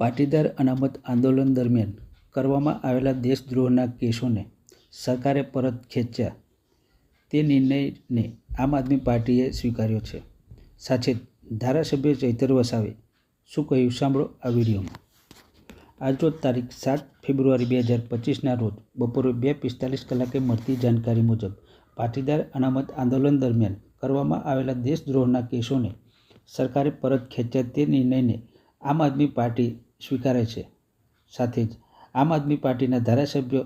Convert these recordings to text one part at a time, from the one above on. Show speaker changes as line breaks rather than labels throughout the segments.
પાટીદાર અનામત આંદોલન દરમિયાન કરવામાં આવેલા દેશદ્રોહના કેસોને સરકારે પરત ખેંચ્યા. તે નિર્ણયને આમ આદમી પાર્ટીએ સ્વીકાર્યો છે. સાથે ધારાસભ્ય ચૈતર વસાવે શું કહ્યું સાંભળો આ વિડીયોમાં. આજરોજ તારીખ સાત ફેબ્રુઆરી બે હજાર પચીસના રોજ બપોરે બે પિસ્તાલીસ કલાકે મળતી જાણકારી મુજબ પાટીદાર અનામત આંદોલન દરમિયાન કરવામાં આવેલા દેશદ્રોહના કેસોને સરકારે પરત ખેંચ્યા તે નિર્ણયને આમ આદમી પાર્ટી સ્વીકારે છે. સાથે જ આમ આદમી પાર્ટીના ધારાસભ્ય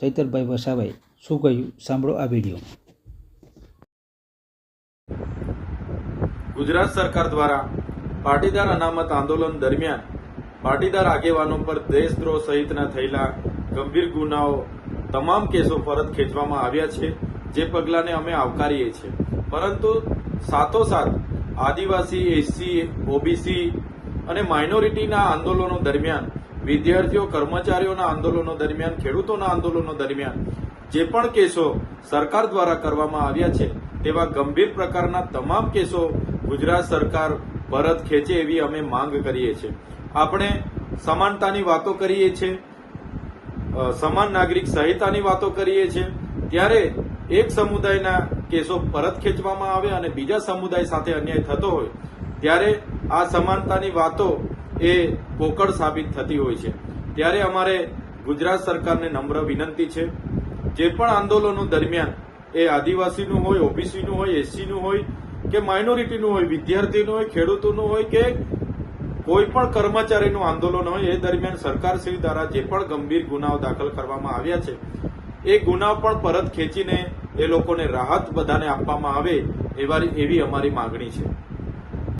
ચૈતરભાઈ વસાવાએ શું કહ્યું? સાંભળો આ વીડિયો.
ગુજરાત સરકાર દ્વારા પાટીદાર અનામત આંદોલન દરમિયાન પાટીદાર આગેવાનો પર દેશદ્રોહ સહિતના થયેલા ગંભીર ગુનાઓ, તમામ કેસો પરત ખેંચવામાં આવ્યા છે, જે પગલાંને અમે આવકારીએ છીએ. પરંતુ સાથોસાથ આદિવાસી, એસસી, ઓબીસી અને માઇનોરિટીના આંદોલનો દરમિયાન, વિદ્યાર્થીઓ, કર્મચારીઓના આંદોલનો દરમિયાન, ખેડૂતોના આંદોલનો દરમિયાન જે પણ કેસો સરકાર દ્વારા કરવામાં આવ્યા છે, તેવા ગંભીર પ્રકારના તમામ કેસો ગુજરાત સરકાર પરત ખેંચે એવી અમે માંગ કરીએ છીએ. આપણે સમાનતાની વાતો કરીએ છીએ સમાન નાગરિક સંહિતાની વાતો કરીએ છીએ, ત્યારે એક સમુદાયના કેસો પરત ખેંચવામાં આવે અને બીજા સમુદાય સાથે અન્યાય થતો હોય ત્યારે આ સમાનતાની વાતો એ પોકળ સાબિત થતી હોય છે. ત્યારે અમારે ગુજરાત સરકારને નમ્ર વિનંતી છે. જે પણ આંદોલનો દરમિયાન એ આદિવાસીનું હોય, ઓબીસીનું હોય, એસસીનું હોય, કે માઇનોરિટીનું હોય, વિદ્યાર્થીનું હોય, ખેડૂતોનું હોય કે કોઈ પણ કર્મચારીનું આંદોલન હોય, એ દરમિયાન સરકારશ્રી દ્વારા જે પણ ગંભીર ગુનાઓ દાખલ કરવામાં આવ્યા છે, એ ગુનાઓ પણ પરત ખેંચીને એ લોકોને રાહત બધાને આપવામાં આવે એવા એવી અમારી માગણી છે.